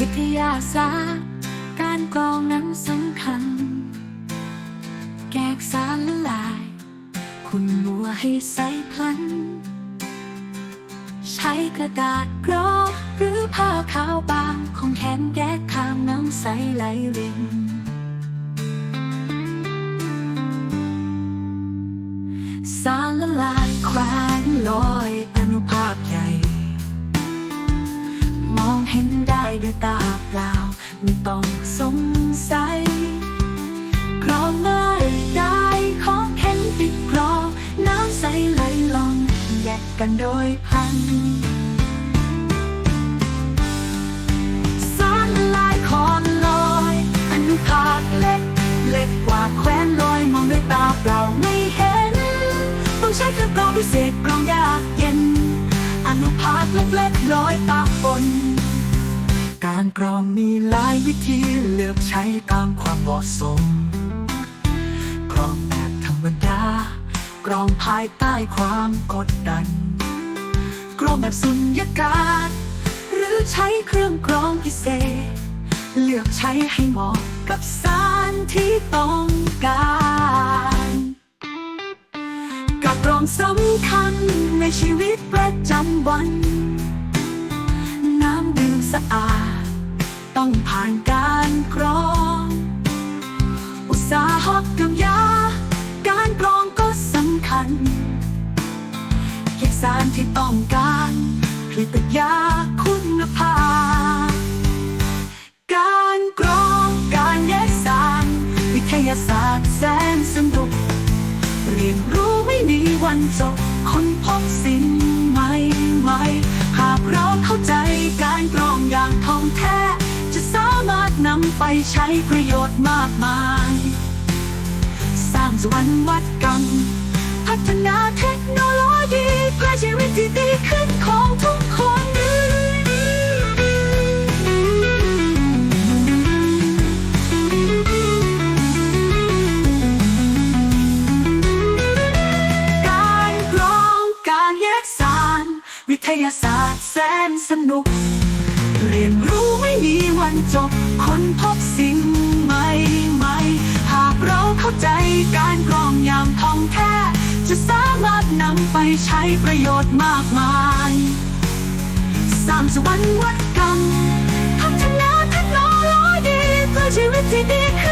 ษาศาสตร์ การกรองนั้นสำคัญ แกกสารละลาย คุณมัวให้ใส่พลัน ใช้กระดาษกรองหรือผ้าขาวบางของแขนแยกข้ามน้ำใสไหลรินสารละลายแควนลอย เห็นได้ด้วยตาเปล่าไม่ต้องสงสัยกรองง่ายได้ของแข็งติดกรองน้ำใสไหลลงแยกกันโดยพันสารละลายคอนลอยอนุภาคเล็ก เล็กกว่าแควนลอยมองด้วยตาเปล่าไม่เห็น ต้องใช้เครื่องกรองพิเศษกรองยากเย็น อนุภาคเล็กๆลอยตาฝน การกรองมีหลายวิธีเลือกใช้ตามความเหมาะสม กรองแบบธรรมดา กรองภายใต้ความกดดัน กรองแบบสุญญากาศ หรือใช้เครื่องกรองพิเศษ เลือกใช้ให้เหมาะกับสารที่ต้องการกับกรองสำคัญในชีวิตประจำวัน น้ำดื่มสะอาด ที่ต้องการผลิตยาคุณภาพ การกรองการแยกสาร วิทยาศาสตร์แสนสนุก เรียนรู้ไม่มีวันจบค้นพบสิ่งใหม่ใหม่หากเราเข้าใจการกรองอย่างท่องแท้ จะสามารถนำไปใช้ประโยชน์มากมาย สร้างสวรรค์วัดกรรมพัฒนาเทคโนโลยี พื่อชีวิตที่ดีขึ้นของทุกคนการกรองการแยกสาร วิทยาศาสตร์แสนสนุก เรียนรู้ไม่มีวันจบค้นพบสิ่งใหม่ใหม่หากเราเข้าใจการกรองอย่างท่องแท้ นำไปใช้ประโยชน์มากมายสร้างสวรรค์วัดกรรมพัฒนาเทคโนโลยีเพื่อชีวิตที่ดีขึ้น